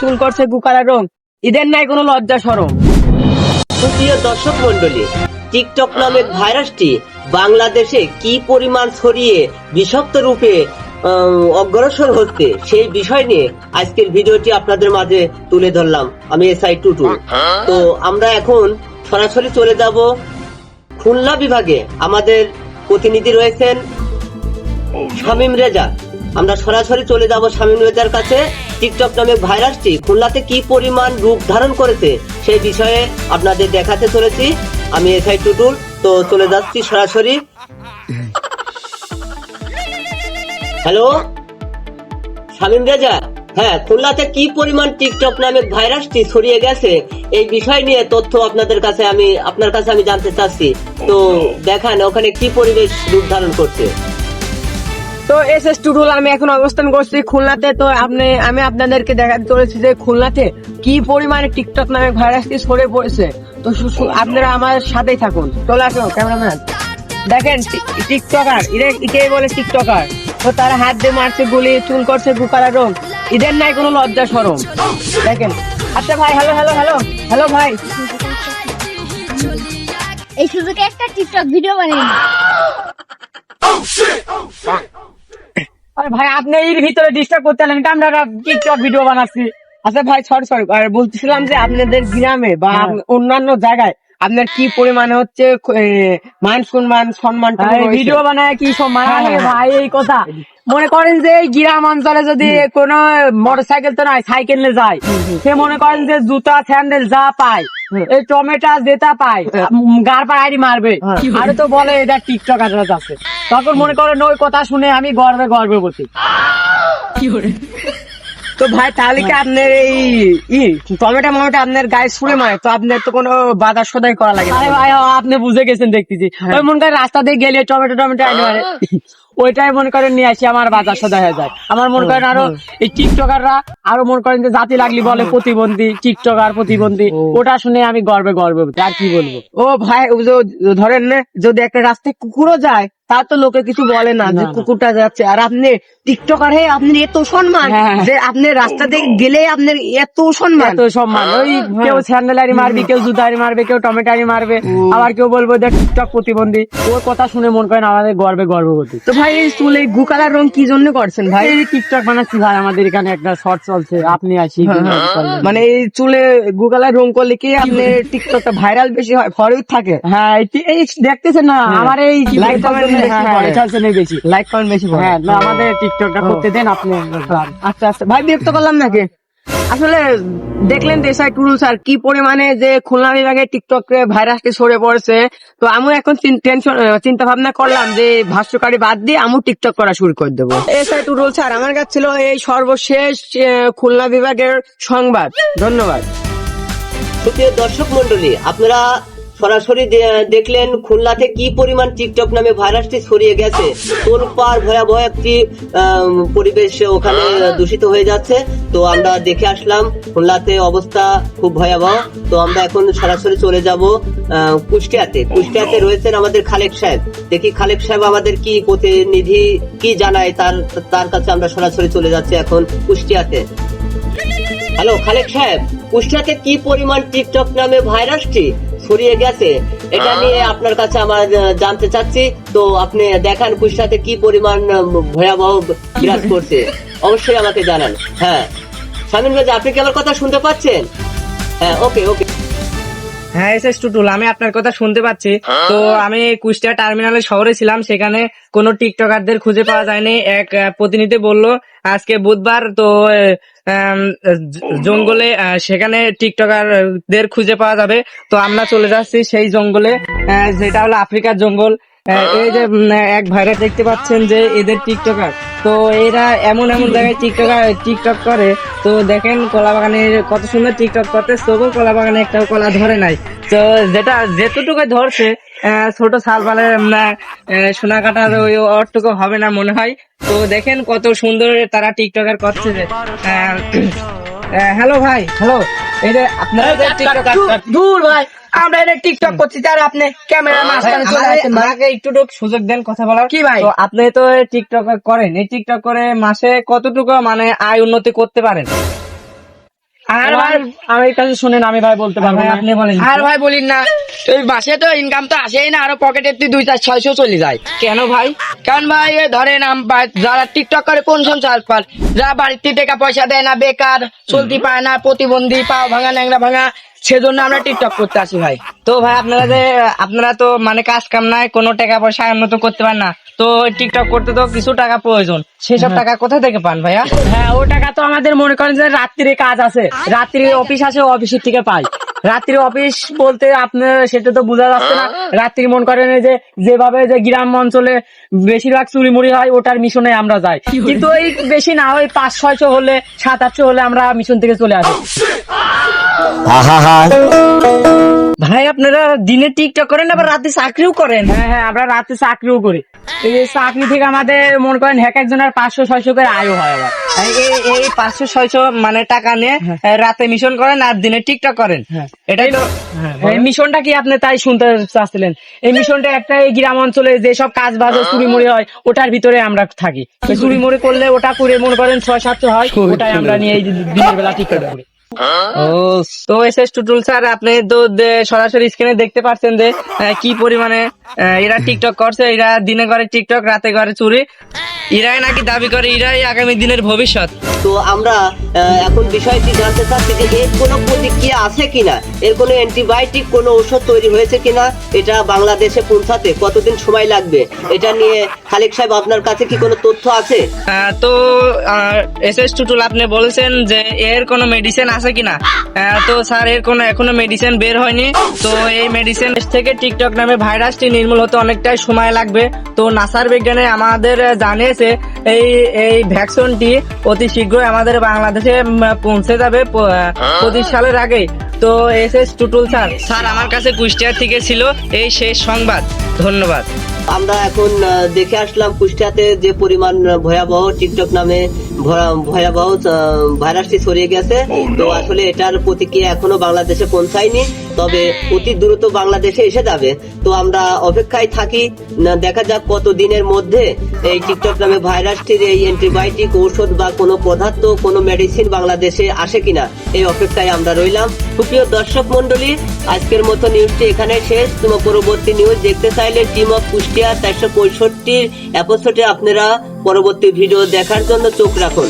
চুল করছে গুকারা রং এদের নাই কোনো লজ্জা সরম। দর্শক মন্ডলী টিকটক নামের ভাইরাসটি বাংলাদেশে কি পরিমাণ ছড়িয়ে বিষাক্ত রূপে অগ্রসর হচ্ছে সেই বিষয় নিয়ে আজকের ভিডিওটি আপনাদের মাঝে তুলে ধরলাম। আমি এসআই টুটু। তো আমরা এখন সরাসরি চলে যাব খুলনা বিভাগে। আমাদের প্রতিনিধি রয়েছেন শামিম রেজা। আমরা সরাসরি চলে যাব শামিম রেজার কাছে। টিকটক নামে ভাইরাসটি খুলনাতে কি পরিমাণ রূপ ধারণ করেছে সেই বিষয়ে আপনাদের দেখাতে চলেছি। আমি এসআই টুটুল তো চলে যাচ্ছি সরাসরি। হ্যালো? শামিম রেজা? হ্যাঁ খুলনাতে কি পরিমাণ টিকটক নামে ভাইরাসটি ছড়িয়ে গেছে এই বিষয় নিয়ে তথ্য আপনাদের কাছে আমি আপনার কাছে আমি জানতে চাচ্ছি। তো দেখান ওখানে কি পরিবেশ রূপ ধারণ করছে? তো এস এস টুডুল আমি এখন অবস্থান করছি খুলনাতে। তো আপনি, আমি আপনাদেরকে দেখাতে চলেছি যে খুলনাতে কি পরিমাণে টিকটক নামে ভাইরাসটি ছড়িয়ে পড়েছে। তো আপনারা আমার সাথেই থাকুন। চলে আসো ক্যামেরাম্যান। দেখেন টিকটকার এদের একেই বলে টিকটকার তো তারা হাত দিয়ে মারছে, গুলি, চুল করছে গুকারা রং এদের নাই কোনো লজ্জা সরম দেখেন। আচ্ছা ভাই হ্যালো হ্যালো হ্যালো হ্যালো ভাই। এই সুযোগে একটা টিকটক ভিডিও বানিয়ে নিই। আরে ভাই আপনি এর ভিতরে ডিস্টার্ব করতে আলেন আমরা টিকটক ভিডিও বানাচ্ছি। আচ্ছা ভাই সরি সরি বলতেছিলাম যে আপনাদের গ্রামে বা অন্যান্য জায়গায় আপনার কি পরিমাণে হচ্ছে মান সম্মান সম্মান ভিডিও বানায় কি সম্মান? ভাই এই কথা। মনে করেন যে এই গ্রাম অঞ্চলে যদি কোন মোটরসাইকেল তো নাই সাইকেল নিয়ে যায়। সে মনে করেন যে জুতা স্যান্ডেল যা পায় এই টমেটো যেটা পায় গার পাড়াই মারবে। আর তো বলে এটা টিকটক আড্রাস আছে। তখন মনে করেন ওই কথা শুনে আমি গর্বে গর্বে বসি। তো ভাই তাহলে কি আপনার এই ই টমেটো মমেটো আপনার গায়ে ছুড়ে মারে? তো আপনার তো কোনো বাজার সদাই করা লাগে আরে ভাই আপনি বুঝে গেছেন দেখতেছি। ওই মনে করেন রাস্তা দিয়ে গেলে টমেটো টমেটো আইনে মারে। ওইটাই মনে করেন নিয়ে আসি আমার বাজার সদাই হয়ে যায়। আমার মনে করেন আরও এই টিকটকাররা আরও মনে করেন যে জাতি লাগলি বলে প্রতিবন্ধী টিকটকার প্রতিবন্ধী ওটা শুনে আমি গর্বে গর্বে আর কি বলব? ও ভাই ধরেন না যদি একটা রাস্তায় কুকুরও যায় তা তো লোকে কিছু বলে না যে কুকুরটা যাচ্ছে। আর আপনি টিকটকার হয়ে আপনি এত সম্মান যে আপনি রাস্তা দিয়ে গেলে আপনার এত সম্মান। এত সম্মান। ওই কেউ স্যান্ডেলারি মারবে কেউ জুতারি মারবে কেউ টমেটারি মারবে আবার কেউ বলব যে টিকটক প্রতিবন্ধী। ওর কথা শুনে মন করেন আমাদের গর্বে গর্ভবতী। তো ভাই এই চুলে গু কালার রং কি জন্য করছেন ভাই? এই টিকটক বানাচ্ছি ভাই আমাদের এখানে একটা শর্ট চলছে। আপনি আসি মানে এই চুলে গু কালার রং করলে কি আপনি টিকটকটা ভাইরাল বেশি হয়? ফলোই থাকে? হ্যাঁ এই- এই দেখতেছেন না আমার এই লাইক বেশি লাইক কমেন্ট বেশি। হ্যাঁ না, আমাদের টিকটকটা করতে দেন আপনি। আচ্ছা আচ্ছা। ভাই বিরক্ত করলাম নাকি? আসলে দেখলেন দেশাই টুরু স্যার কি পরিমাণে যে খুলনা বিভাগে টিকটক ভাইরাসটি ছড়ে পড়েছে। তো আমি এখন টেনশন চিন্তা ভাবনা করলাম যে ভাষ্যকারী বাদ দিয়ে আমি টিকটক করা শুরু করে দেবো। এসআই টুরুল স্যার আমার কাছে ছিল এই সর্বশেষ খুলনা বিভাগের সংবাদ। ধন্যবাদ। সুপ্রিয় দর্শক মন্ডলী আপনারা সরাসরি দেখলেন খুলনাতে কি পরিমাণ টিকটক নামে ভাইরাসটি ছড়িয়ে গেছে। তোলপার ভয়াবহ একটি পরিবেশ ওখানে দূষিত হয়ে যাচ্ছে। তো আমরা দেখে আসলাম, খুলনাতে অবস্থা খুব ভয়াবহ। তো আমরা এখন সরাসরি চলে যাব কুষ্টিয়াতে। কুষ্টিয়াতে রয়েছেন আমাদের খালেক সাহেব। দেখি খালেক সাহেব আমাদের কি প্রতিনিধি, কি জানায় তার তার কাছে আমরা সরাসরি চলে যাচ্ছি এখন কুষ্টিয়াতে। হ্যালো, খালেক সাহেব, কুষ্টিয়াতে কি পরিমাণ টিকটক নামে ভাইরাসটি? ছড়িয়ে গেছে। এটা নিয়ে আপনার কাছে আমার জানতে চাচ্ছি। তো আপনি দেখান কুষ্টাতে কি পরিমাণ ভয়াবহ বিরাজ করছে। অবশ্যই আমাকে জানান। হ্যাঁ। সামিন আপনি কি আমার কথা শুনতে পাচ্ছেন? হ্যাঁ ওকে ওকে। হ্যাঁ এস এস টুটুল, আমি আপনার কথা শুনতে পাচ্ছি। তো আমি কুষ্টিয়া টার্মিনালে শহরে ছিলাম, সেখানে কোনো টিকটকারদের খুঁজে পাওয়া যায়নি। এক প্রতিনিধি বলল, আজকে বুধবার তো জঙ্গলে সেখানে টিকটকারদের খুঁজে পাওয়া যাবে। তো আমরা চলে যাচ্ছি সেই জঙ্গলে যেটা হলো আফ্রিকার জঙ্গল। এই যে এক ভাইরাস দেখতে পাচ্ছেন যে এদের টিকটকার। তো এরা এমন এমন জায়গায় টিকটকার টিকটক করে। তো দেখেন কলা বাগানে কত সুন্দর টিকটক করতে। তবুও কলা বাগানে একটা কলা ধরে নাই। তো যেটা যেতটুকু ধরছে ছোট শাল পালে সোনা কাটার ওই অটুকু হবে না মনে হয়। তো দেখেন কত সুন্দর তারা টিকটকার করছে যে হ্যালো ভাই হ্যালো এই যে আপনারা দূর ভাই আমরা এটা টিকটক করছি তার আপনি ক্যামেরা মাঝখানে চলে আসেন আমাকে একটু সুযোগ দেন কথা বলার। কি ভাই? তো আপনি তো টিকটক করেন এই টিকটক করে মাসে কতটুকু মানে আয় উন্নতি করতে পারেন? আর ভাই আমার কাছে শুনেন আমি ভাই বলতে পারব না। আপনি বলেন। আর ভাই বলিন না ওই মাসে তো ইনকাম তো আসেই না আরও পকেটে তুই দুই চার ছয়শো চলে যায়। কেন ভাই? কারণ ভাই ধরেন যারা টিকটক করে কোন সংসার পার যারা বাড়িতে টাকা পয়সা দেয় না বেকার চলতি পায় না প্রতিবন্ধী পা ভাঙা ন্যাংরা ভাঙা সেজন্য আমরা টিকটক করতে আসি ভাই। তো ভাই আপনারা যে আপনারা তো মানে কাজ কাম নাই কোনো টাকা পয়সা এমন তো করতে পারেন না। তো টিকটক করতে তো কিছু টাকা প্রয়োজন। সেসব টাকা কোথা থেকে পান ভাইয়া? হ্যাঁ ও টাকা তো আমাদের মনে করেন যে রাত্রিরে কাজ আছে। রাত্রিরে অফিস আছে অফিসের থেকে পাই। রাত্রি অফিস বলতে আপনার সেটা তো বোঝা যাচ্ছে না। রাত্রি মন করেন এই যে যেভাবে যে গ্রাম অঞ্চলে বেশিরভাগ চুরি মুড়ি হয় ওটার মিশনে আমরা যাই। কিন্তু ওই বেশি না ওই পাঁচ ছয়শো হলে সাত আটশো হলে আমরা মিশন থেকে চলে আসি। ভাই আপনারা দিনে টিকটক করেন আবার রাতে চাকরিও করেন। হ্যাঁ হ্যাঁ আমরা রাতে চাকরিও করি। এই চাকরি থেকে আমাদের মনে করেন এক একজনের পাঁচশো ছয়শো করে আয়ও হয় আবার। এই পাঁচশো ছয়শো মানে টাকা নিয়ে রাতে মিশন করেন আর দিনে টিকটক করেন। হ্যাঁ। এটাই তো। এই মিশনটা কি আপনি তাই শুনতে চাচ্ছিলেন? এই মিশনটা একটা এই গ্রাম অঞ্চলে যেসব কাজ বাজ চুরি মুড়ি হয় ওটার ভিতরে আমরা থাকি। ওই চুরি মুড়ি করলে ওটা করে মনে করেন ছয় সাতশো হয় ওটাই আমরা নিয়ে এই দিনের বেলা ঠিক করে। তো এস টুটুল স্যার আপনি তো সরাসরি স্ক্রিনে দেখতে পাচ্ছেন যে কি পরিমাণে আহ, এরা টিকটক করছে এরা দিনে করে টিকটক রাতে করে চুরি। এরাই নাকি দাবি করে এরাই আগামী দিনের ভবিষ্যৎ। তো আমরা এখন বিষয়টি জানতে চাচ্ছি যে এর কোনো প্রতিক্রিয়া আছে কিনা? এর কোনো অ্যান্টিবায়োটিক কোনো ওষুধ তৈরি হয়েছে কিনা? এটা বাংলাদেশে পৌঁছাতে কতদিন সময় লাগবে? এটা নিয়ে খালেক সাহেব আপনার কাছে কি কোনো তথ্য আছে? তো এস এস টুটুল আপনি বলছেন যে এর কোনো মেডিসিন আছে কিনা? তো স্যার এর কোনো এখনও মেডিসিন বের হয়নি। তো এই মেডিসিন থেকে টিকটক নামে ভাইরাসটি নির্মূল হতে অনেকটাই সময় লাগবে। তো নাসার বিজ্ঞানে আমাদের জানিয়েছে, এই এই ভ্যাকসিনটি অতি শীঘ্রই আমাদের বাংলাদেশে পৌঁছে যাবে পঁচিশ সালের আগেই। তো S S Tutul sir. Sir, আমার কাছে কুষ্টিয়া থেকে ছিল এই শেষ সংবাদ। ধন্যবাদ। আমরা এখন দেখে আসলাম কুষ্টিয়াতে যে পরিমাণ ভয়াবহ টিকটক নামে ভয়া- ভয়াবহ ভাইরাসটি ছড়িয়ে গেছে। তো আসলে এটার প্রতিক্রিয়া এখনও বাংলাদেশে পৌঁছায়নি তবে অতি দ্রুত বাংলাদেশে এসে যাবে। তো আমরা অপেক্ষায় থাকি দেখা যাক কত দিনের মধ্যে এই টিকটক নামে ভাইরাসটির এই অ্যান্টিবায়োটিক ঔষধ বা কোনো পদার্থ কোনো মেডিসিন বাংলাদেশে আসে কিনা এই অপেক্ষায় আমরা রইলাম। সুপ্রিয় দর্শক মন্ডলী আজকের মতো নিউজটি এখানে শেষ। তোমার পরবর্তী নিউজ দেখতে চাইলে টিম অফ কুষ্টিয়া চারশো পঁয়ষট্টির অ্যাপোসোটে আপনারা পরবর্তী ভিডিও দেখার জন্য চোখ রাখুন।